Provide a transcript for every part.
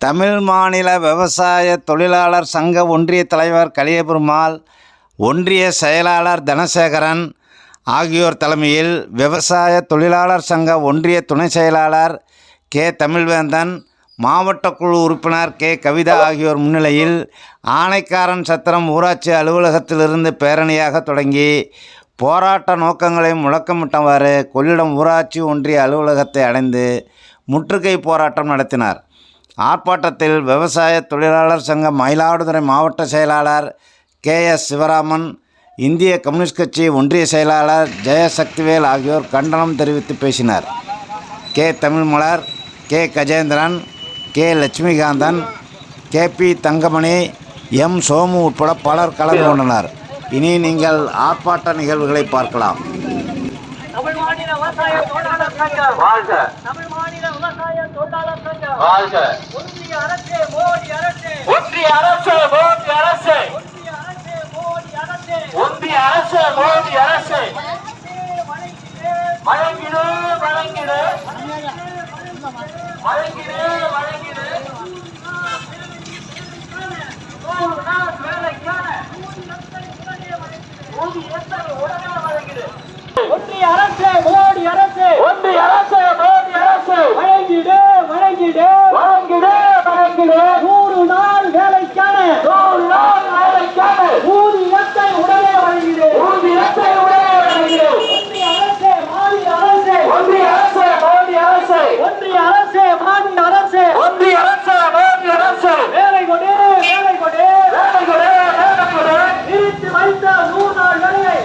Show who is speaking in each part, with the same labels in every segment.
Speaker 1: தமிழ் மாநில விவசாய தொழிலாளர் சங்க ஒன்றிய தலைவர் கலியபெருமாள் ஒன்றிய செயலாளர் தனசேகரன் ஆகியோர் தலைமையில் விவசாய தொழிலாளர் சங்க ஒன்றிய துணை செயலாளர் கே. தமிழ்வேந்தன் மாவட்ட குழு உறுப்பினர் கே. கவிதா ஆகியோர் முன்னிலையில் ஆனைக்காரன் சத்திரம் ஊராட்சி அலுவலகத்திலிருந்து பேரணியாக தொடங்கி போராட்ட நோக்கங்களை முழக்கமிட்டவாறு கொள்ளிடம் ஊராட்சி ஒன்றிய அலுவலகத்தை அடைந்து முற்றுகை போராட்டம் நடத்தினார். ஆர்ப்பாட்டத்தில் விவசாய தொழிலாளர் சங்க மயிலாடுதுறை மாவட்ட செயலாளர் கே எஸ் சிவராமன் இந்திய கம்யூனிஸ்ட் கட்சி ஒன்றிய செயலாளர் ஜெயசக்திவேல் ஆகியோர் கண்டனம் தெரிவித்து பேசினர். K Tamilmalar K Gajendran K Lakshmikanthan K P Thangamani M Somu உட்பட பலர் கலந்து கொண்டனர். இனி நீங்கள் ஆர்ப்பாட்ட நிகழ்வுகளை பார்க்கலாம்.
Speaker 2: தமிழ் மாநில விவசாய தொழிலாளர் சங்கம்
Speaker 3: வாழ்க
Speaker 2: தமிழ் மாநில விவசாய தொழிலாளர் சங்கம்
Speaker 3: வாழ்க
Speaker 2: ஒன்றிய அரசு மோடி அரசு
Speaker 3: ஒன்றிய அரசு மோடி அரசு
Speaker 2: ஒன்றிய அரசு மோடி அரசு
Speaker 3: ஒன்றிய அரசு மோடி அரசு
Speaker 2: வழங்கிடு
Speaker 3: வழங்கிடு வழங்கிடு வழங்கிடு
Speaker 2: ஒன்றிய அரசு மோடி அரசு
Speaker 3: ஒன்றிய அரசு மோடி அரசு
Speaker 2: வழங்கிடு வழங்கிடு
Speaker 3: வழங்கிடு வழங்கிடு
Speaker 2: நூறு நாள் வேலைக்கான
Speaker 3: நூறு நாள் வேலைக்கான
Speaker 2: ஊதியத்தை உடனே வழங்கிடு
Speaker 3: ஊதியத்தை உடனே வழங்கிடு
Speaker 2: ஒன்றிய அரசு மாநில அரசு
Speaker 3: ஒன்றிய அரசு மோடி அரசு
Speaker 2: ஒன்றிய அரசு மாநில அரசு
Speaker 3: ஒன்றிய அரசு மோடி அரசு
Speaker 2: வேலை கொடு வேலை கொடு
Speaker 3: வேலை கொடு வேலை கொடு
Speaker 2: நிறுத்தி வைத்த நூறு நாள் வேலையை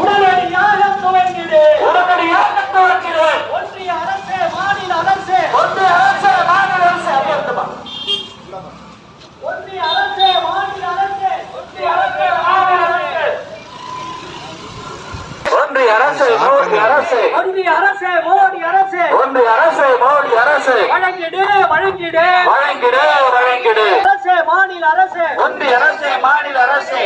Speaker 2: உடனடியாக துவங்கிடு
Speaker 3: உடனடியாக துவக்கிறேன்
Speaker 2: ஒன்றிய அரசு மாநில அரசு
Speaker 3: ஒன்றிய அரசு மாநில அரசு அபியர்த்தமா
Speaker 2: ஒன்றிய அரசு மாநில அரசு
Speaker 3: ஒன்றிய அரசு மாநில அரசு ஒன்றிய அரசு மோடி அரசு.
Speaker 2: ஒன்றிய அரசு மோடி அரசு.
Speaker 3: ஒன்றிய அரசு மோடி அரசு.
Speaker 2: வழங்கிடு வழங்கிடு.
Speaker 3: வழங்கிடு வழங்கிடு.
Speaker 2: அரசு மாநில அரசு.
Speaker 3: ஒன்றிய அரசு மாநில அரசு.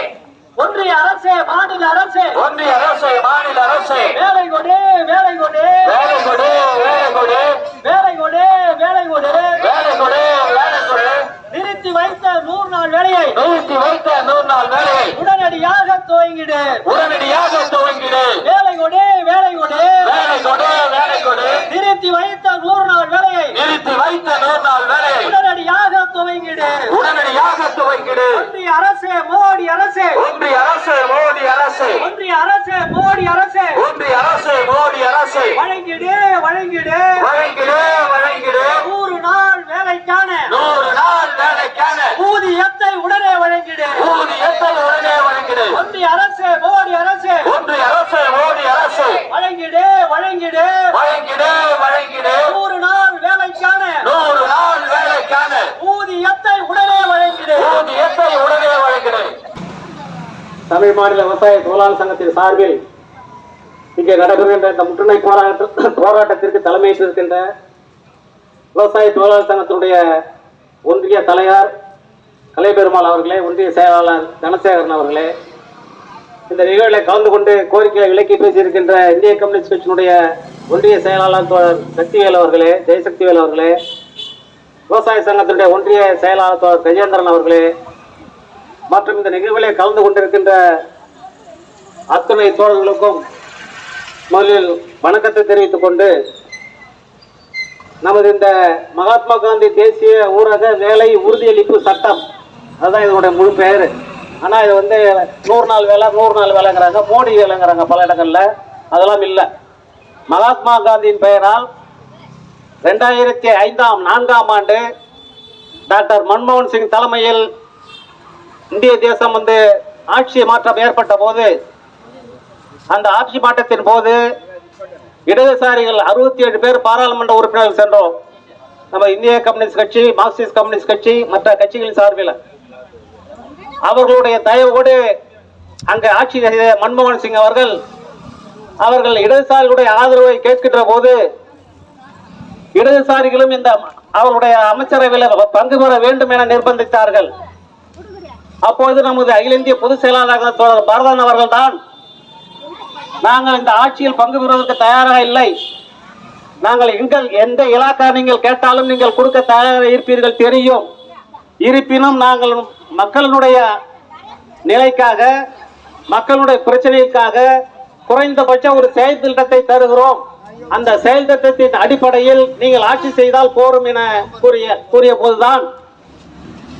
Speaker 2: ஒன்றிய அரசு மாநில அரசு.
Speaker 3: ஒன்றிய அரசு மாநில அரசு.
Speaker 2: வேலை கொடு வேலை கொடு.
Speaker 3: வேலை கொடு வேலை கொடு.
Speaker 2: வேலை கொடு வேலை கொடு.
Speaker 3: வேலை கொடு வேலை கொடு.
Speaker 2: நிறுத்தி வைத்த நூறு நாள் வேலையை.
Speaker 3: நிறுத்தி வைத்த நூறு நாள் வேலையை.
Speaker 2: உடனடியாக துவங்கிடு.
Speaker 3: உடனடியாக துவங்கிடு
Speaker 2: வேலை கொடு வேலை கொடு
Speaker 3: வேலை கொடு வேலை கொடு
Speaker 2: நிறுத்தி வைத்த நூறு நாள் வேலையை
Speaker 3: நிறுத்தி வைத்த நூறு நாள் வேலையை
Speaker 2: உடனடியாக துவங்கிடு
Speaker 3: உடனடியாக துவங்கிடு
Speaker 2: ஒன்றிய அரசு மோடி அரசு
Speaker 3: ஒன்றிய அரசு மோடி அரசு
Speaker 2: ஒன்றிய அரசு மோடி அரசு
Speaker 3: ஒன்றிய அரசு மோடி அரசு
Speaker 2: வழங்கிடு வழங்கிடு
Speaker 3: வழங்கிடு வழங்கிடு
Speaker 2: நூறு நாள் வேலைக்கான
Speaker 3: நூறு நாள் வேலைக்கான
Speaker 2: ஊதியத்தை உடனே வழங்கிடு
Speaker 3: ஊதியத்தை உடனே வழங்கிடு
Speaker 2: ஒன்றிய அரசு மோடி அரசு
Speaker 3: ஒன்றிய அரசு மோடி அரசு
Speaker 2: வழங்கிடு வழங்கிடு
Speaker 3: வழங்கிடு வழங்கிடு
Speaker 2: நூறு நாள் வேலைக்கான
Speaker 3: நூறு நாள் வேலைக்கான
Speaker 2: ஊதியத்தை உடனே வழங்கிடு
Speaker 3: ஊதியத்தை உடனே வழங்கிடு
Speaker 4: தமிழ் மாநில விவசாய தொழிலாளர் சங்கத்தின் சார்பில் இங்கே நடக்கின்ற இந்த முற்றுகை போராட்ட போராட்டத்திற்கு தலைமையேற்றிருக்கின்ற விவசாய தொழிலாளர் சங்கத்தினுடைய ஒன்றிய தலைவர் கலைபெருமாள் அவர்களே ஒன்றிய செயலாளர் தனசேகரன் அவர்களே இந்த நிகழ்வில் கலந்து கொண்டு கோரிக்கையை விலக்கி பேசியிருக்கின்ற இந்திய கம்யூனிஸ்ட் கட்சியினுடைய ஒன்றிய செயலாளர் தோழர் சக்திவேல் அவர்களே ஜெயசக்திவேல் அவர்களே விவசாய சங்கத்தினுடைய ஒன்றிய செயலாளர் தோழர் கஜேந்திரன் அவர்களே மற்றும் இந்த நிகழ்வுகளை கலந்து கொண்டிருக்கின்ற அத்துணை தோழர்களுக்கும் முதலில் வணக்கத்தை தெரிவித்துக் கொண்டு நமது இந்த மகாத்மா காந்தி தேசிய ஊரக வேலை உறுதியளிப்பு சட்டம். அதுதான் இதனுடைய முழு பெயர். ஆனால் இது வந்து நூறு நாள் வேலை நூறு நாள் வேலைங்கிறாங்க. மோடி வேலைங்கிறாங்க பல இடங்களில். அதெல்லாம் இல்லை. மகாத்மா காந்தியின் பெயரால் ரெண்டாயிரத்தி ஐந்தாம் நான்காம் ஆண்டு டாக்டர் மன்மோகன் சிங் தலைமையில் இந்திய தேசம் வந்து ஆட்சி மாற்றம் ஏற்பட்ட போது அந்த ஆட்சி மாற்றத்தின் போது இடதுசாரிகள் அறுபத்தி ஏழு பேர் பாராளுமன்ற உறுப்பினர்கள் சென்றோம். நம்ம இந்திய கம்யூனிஸ்ட் கட்சி மார்க்சிஸ்ட் கம்யூனிஸ்ட் கட்சி மற்ற கட்சிகளின் சார்பில். அவர்களுடைய தயவோடு அங்கே ஆட்சி செய்த மன்மோகன் சிங் அவர்கள் அவர்கள் இடதுசாரிகளுடைய ஆதரவை கேட்கின்ற போது இடதுசாரிகளும் இந்த அவருடைய அமைச்சரவையில் பங்கு பெற வேண்டும் என நிர்பந்தித்தார்கள். அப்பொழுது நமது அகில இந்திய பொதுச் செயலாளர் தோழர் பாரதன் அவர்கள் தான் நாங்கள் இந்த ஆட்சியில் பங்கு பெறுவதற்கு தயாராக இல்லை. நாங்கள் எங்கள் எந்த இலாக்கா நீங்கள் கேட்டாலும் நீங்கள் கொடுக்க தயாராக இருப்பீர்கள் தெரியும். இருப்பினும் நாங்கள் மக்களினுடைய நிலைக்காக மக்களுடைய பிரச்சனைக்காக குறைந்தபட்ச ஒரு செயல் திட்டத்தை தருகிறோம். அந்த செயல் திட்டத்தின் அடிப்படையில் நீங்கள் ஆட்சி செய்தால் போரும் என கூறிய கூறிய போதுதான்.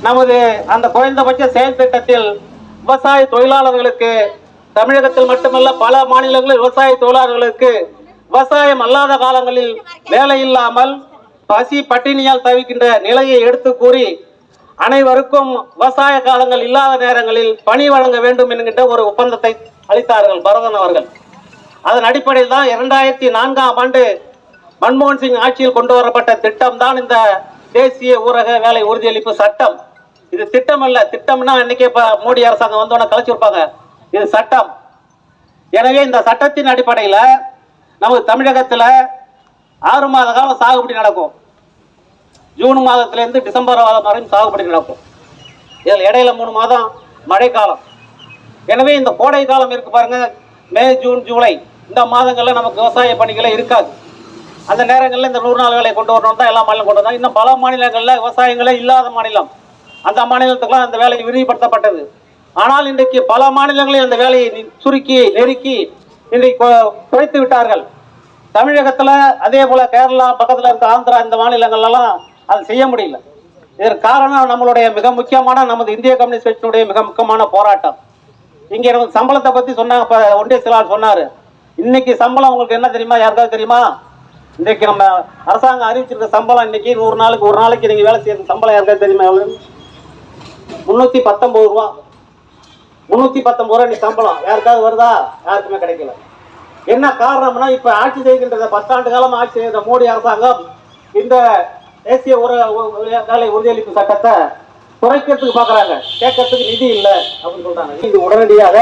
Speaker 4: நமது அந்த குறைந்தபட்ச செயல் திட்டத்தில் விவசாய தொழிலாளர்களுக்கு தமிழகத்தில் மட்டுமல்ல பல மாநிலங்களில் விவசாய தொழிலாளர்களுக்கு விவசாயம் அல்லாத காலங்களில் வேலை இல்லாமல் பசி பட்டினியால் தவிக்கின்ற நிலையை எடுத்து கூறி அனைவருக்கும் விவசாய காலங்கள் இல்லாத நேரங்களில் பணி வழங்க வேண்டும் என்கின்ற ஒரு ஒப்பந்தத்தை அளித்தார்கள் பரதன் அவர்கள். அதன் அடிப்படையில் தான் இரண்டாயிரத்தி நான்காம் ஆண்டு மன்மோகன் சிங் ஆட்சியில் கொண்டு வரப்பட்ட திட்டம் தான் இந்த தேசிய ஊரக வேலை உறுதியளிப்பு சட்டம். இது திட்டம் அல்ல திட்டம்னா இன்னைக்கே மோடி அரசாங்கம் வந்தோடனே கலைச்சிருப்பாங்க இது சட்டம். எனவே இந்த சட்டத்தின் அடிப்படையில் நமக்கு தமிழகத்தில் ஆறு மாத காலம் சாகுபடி நடக்கும். ஜூன் மாதத்திலேருந்து டிசம்பர் மாதம் வரையும் சாகுபடி நடக்கும். இதில் இடையில மூணு மாதம் மழைக்காலம். எனவே இந்த கோடை காலம் இருக்கு பாருங்க. May June July. இந்த மாதங்களில் நமக்கு விவசாய பணிகளே இருக்காது. அந்த நேரங்களில் இந்த நூறு நாள் வேலையை கொண்டு வரணும் தான் எல்லா மாநிலம் கொண்டு வந்தாங்க. இன்னும் பல மாநிலங்களில் விவசாயங்களே இல்லாத மாநிலம். அந்த மாநிலத்துக்குலாம் அந்த வேலை விரிவுபடுத்தப்பட்டது. ஆனால் இன்றைக்கு பல மாநிலங்களில் அந்த வேலையை சுருக்கி நெருக்கி இன்றைக்கு கொ- குறைத்து விட்டார்கள். தமிழகத்தில் அதே போல கேரளா பக்கத்தில் இருக்க ஆந்திரா இந்த மாநிலங்கள்லாம் அதை செய்ய முடியல. இதற்கு காரணம் நம்மளுடைய மிக முக்கியமான நமது இந்திய கம்யூனிஸ்ட் கட்சியினுடைய மிக முக்கியமான போராட்டம். இங்கே நமக்கு சம்பளத்தை பற்றி சொன்னாங்க இப்போ ஒன்றிய செயலாளர் சொன்னார். இன்னைக்கு சம்பளம் உங்களுக்கு என்ன தெரியுமா? யாருக்காவது தெரியுமா? இன்றைக்கு நம்ம அரசாங்கம் அறிவிச்சிருக்க சம்பளம் இன்னைக்கு நூறு நாளுக்கு ஒரு நாளைக்கு நீங்கள் வேலை செய்யற சம்பளம் யாருக்காவது தெரியுமா? எவ்வளோ முன்னூத்தி பத்தொன்பது ரூபா. முன்னூத்தி பத்தொன்பது ரூபா நீ சம்பளம். யாருக்காவது வருதா? யாருக்குமே கிடைக்கல. என்ன காரணம்னா இப்ப ஆட்சி செய்கின்ற பத்தாண்டு காலம் ஆட்சி செய்கிற மோடி அரசாங்கம் இந்த தேசிய உர வேலை உறுதியளிப்பு சட்டத்தை குறைக்கிறதுக்கு பாக்குறாங்க. கேட்கறதுக்கு நிதி இல்லை அப்படின்னு சொல்றாங்க. இது உடனடியாக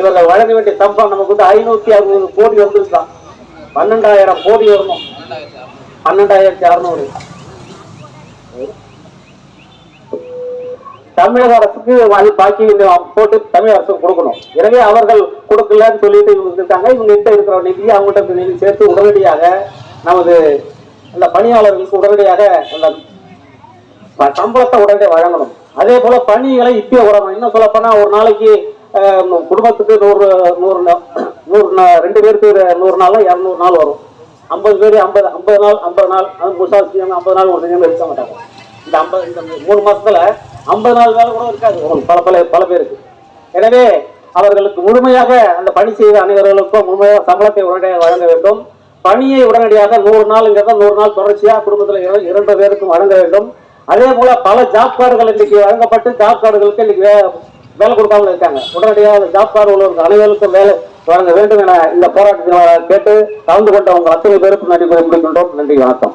Speaker 4: இவர்கள் வழங்க வேண்டிய சம்பளம் நமக்கு வந்து ஐநூத்தி அறுபது கோடி வந்துருக்கான் பன்னெண்டாயிரம் கோடி வரணும். பன்னெண்டாயிரத்தி அறுநூறு. தமிழக அரசுக்கு அது பாக்கி போட்டு தமிழக அரசுக்கு கொடுக்கணும். எனவே அவர்கள் கொடுக்கலன்னு சொல்லிட்டு இவங்க இருக்காங்க. இவங்க கிட்ட இருக்கிற நிதியை அவங்ககிட்ட இருக்கிற நிதி சேர்த்து உடனடியாக நமது அந்த பணியாளர்களுக்கு உடனடியாக அந்த சம்பளத்தை உடனே வழங்கணும். அதே போல பணிகளை இப்பயே உடணும் இன்னும் சொல்ல போனா ஒரு நாளைக்கு குடும்பத்துக்கு நூறு நூறு நூறு நா- ரெண்டு பேருக்கு ஒரு நூறு நாள் இரநூறு நாள் வரும். ஐம்பது பேர் ஐம்பது ஐம்பது நாள் ஐம்பது நாள் அது முழுசா ஐம்பது நாள் ஒரு செஞ்சு இருக்க மாட்டாங்க. இந்த ஐம்பது இந்த மூணு மாசத்துல ஐம்பது நாள் வேலை கூட இருக்காது. பல பல பல பேருக்கு. எனவே அவர்களுக்கு முழுமையாக அந்த பணி செய்த அனைவர்களுக்கும் முழுமையாக சம்பளத்தை உடனடியாக வழங்க வேண்டும். பணியை உடனடியாக நூறு நாளுங்கிறத நூறு நாள் தொடர்ச்சியாக குடும்பத்தில் இரண்டு பேருக்கும் வழங்க வேண்டும். அதே போல பல ஜாப் கார்டுகள் இன்னைக்கு வழங்கப்பட்டு ஜாப் கார்டுகளுக்கு இன்னைக்கு வேலை கொடுக்காமல் இருக்காங்க. உடனடியாக அந்த ஜாப் கார்டு உள்ளவர்கள் அனைவருக்கும் வேலை வழங்க வேண்டும் என இந்த போராட்டத்தில் கேட்டு கலந்து கொண்ட உங்கள் அத்தனை பேருக்கும் நன்றி குறிப்பிடுகின்றோம் நன்றி வணக்கம்.